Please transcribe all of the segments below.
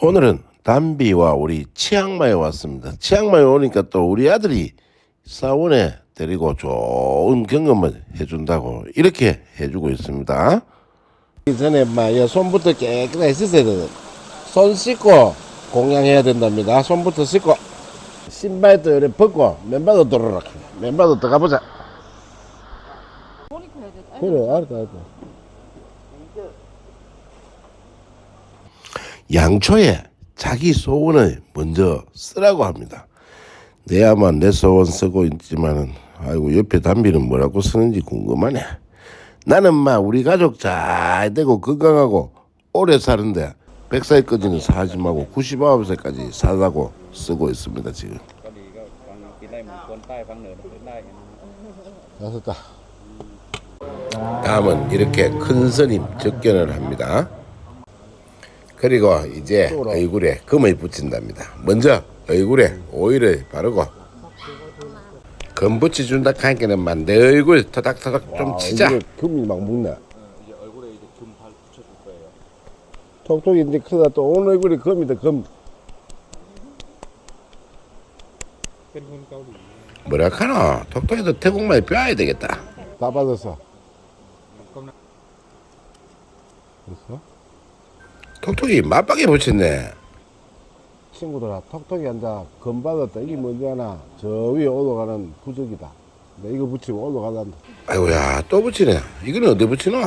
오늘은 담비와 우리 치앙마에 왔습니다. 치앙마에 오니까 또 우리 아들이 사원에 데리고 좋은 경험을 해준다고 이렇게 해주고 있습니다. 이 전에 막 손부터 깨끗하게 씻어야 돼. 손 씻고 공양해야 된답니다. 손부터 씻고 신발도 이렇게 벗고 맨발도 들어라. 맨발도 들어가 보자. 해야 돼. 그래, 알았다, 알았다. 양초에 자기 소원을 먼저 쓰라고 합니다. 내야만 내 소원 쓰고 있지만은 아이고 옆에 담비는 뭐라고 쓰는지 궁금하네. 나는 막 우리 가족 잘 되고 건강하고 오래 사는데 100살까지는 살지 말고 99살까지 살라고 쓰고 있습니다 지금. ก็ดีก็ฟังกินได้เหมือนคนใต้ฟังเหนือเป็นได้กัน 다섯다. 다음은 이렇게 큰 스님 접견을 합니다. 그리고 이제 얼굴에 금을 붙인답니다. 먼저 얼굴에 오일을 바르고 금 붙여준다 하니까는 막내 얼굴 터닥터닥 좀 치자. 금이 막 묻네. 이제 얼굴에 이제 금발 붙여줄 거예요. 톡톡이 이제 크다 또 오늘 얼굴이 금이다 금. 뭐라 카노 톡톡이도 태국말 배워야 되겠다. 다 받았어. 됐어? 톡톡이 맞박에 붙였네. 친구들아, 톡톡이 앉아 금 받았다. 이게 뭐냐나 저 위에 올라가는 부적이다. 내 이거 붙이고 올라가단다. 아이고야, 또 붙이네. 이거는 어디 붙이노?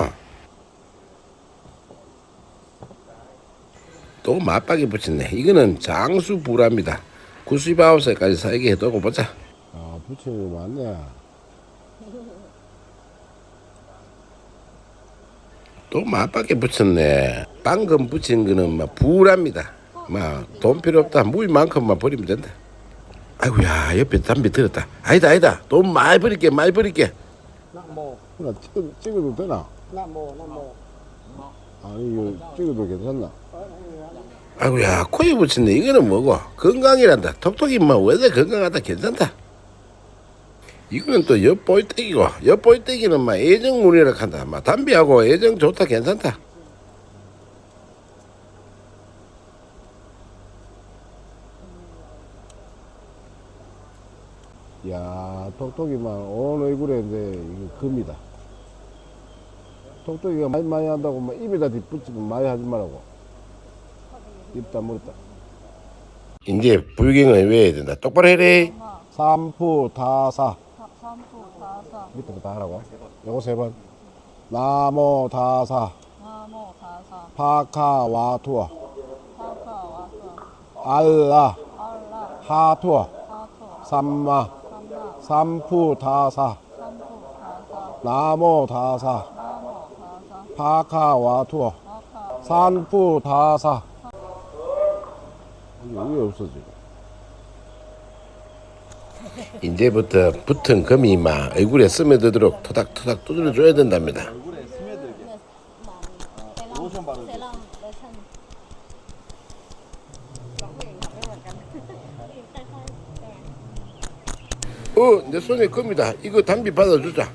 또 맞박에 붙였네. 이거는 장수부랍니다. 99살까지 살게 해두고 보자. 아, 붙이는 거 맞네. 또 맞밖에 붙였네. 방금 붙인 거는 막 부랍니다. 막 돈 필요 없다. 무이만큼만 버리면 된다. 아이고야 옆에 담배 들었다. 아니다 아니다. 돈 많이 버릴게 많이 버릴게. 낙모 그나 뭐, 찍어도 되나? 낙모 낙모. 뭐, 뭐. 아 이거 찍어도 괜찮나? 아이고야 코에 붙인데 이거는 뭐고? 건강이란다. 톡톡이 뭐 왜내 건강하다 괜찮다. 이거는 또 엿보이떼기고 엿보이떼기는 막 애정 무리라 한다. 막 담배하고 애정 좋다 괜찮다. 야, 톡톡이만 온 얼굴에 이제 이거 금이다. 톡톡이가 많이 많이 한다고 막 입에다 뒷붙이고 많이 하지 말라고. 입 다물었다. 이제 불경을 외워야 된다. 똑바로 해래. 삼푸 다사. 사- 삼수 다사 밑에부터 다 하라고. 요거 세 번. 나모 다사. 나모 다사 파카 와투어. 파카 와사 알라. 알라. 하토 삼마. 삼나 삼푸 다사. 삼수 다사 나모 다사. 나모 다사 파카와투어. 파카 산푸 다사. 이게 왜 없어지? 이제부터 붙은 금이 막 얼굴에 스며들도록 토닥토닥 두드려 줘야 된답니다. 얼굴에 스며들게. 세럼 로션 바르고. 세럼 로션 어, 내 손에 금이다. 이거 담비 받아주자.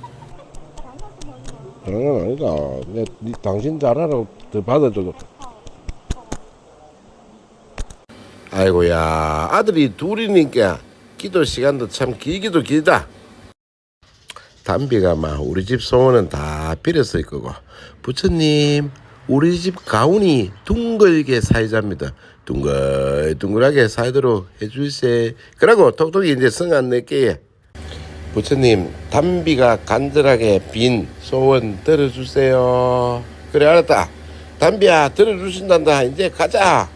그런 건 아니다. 내, 니, 당신 잘하라. 더 받아줘도. 아이고야, 아들이 둘이니까 기도 시간도 참 길기도 길다. 담비가 막 우리 집 소원은 다 빌었을 거고 부처님 우리 집 가훈이 둥글게 살자입니다. 둥글둥글하게 살도록 해주세. 그러고 톡톡이 이제 성안 낼게. 부처님 담비가 간절하게 빈 소원 들어주세요. 그래 알았다. 담비야 들어주신단다. 이제 가자.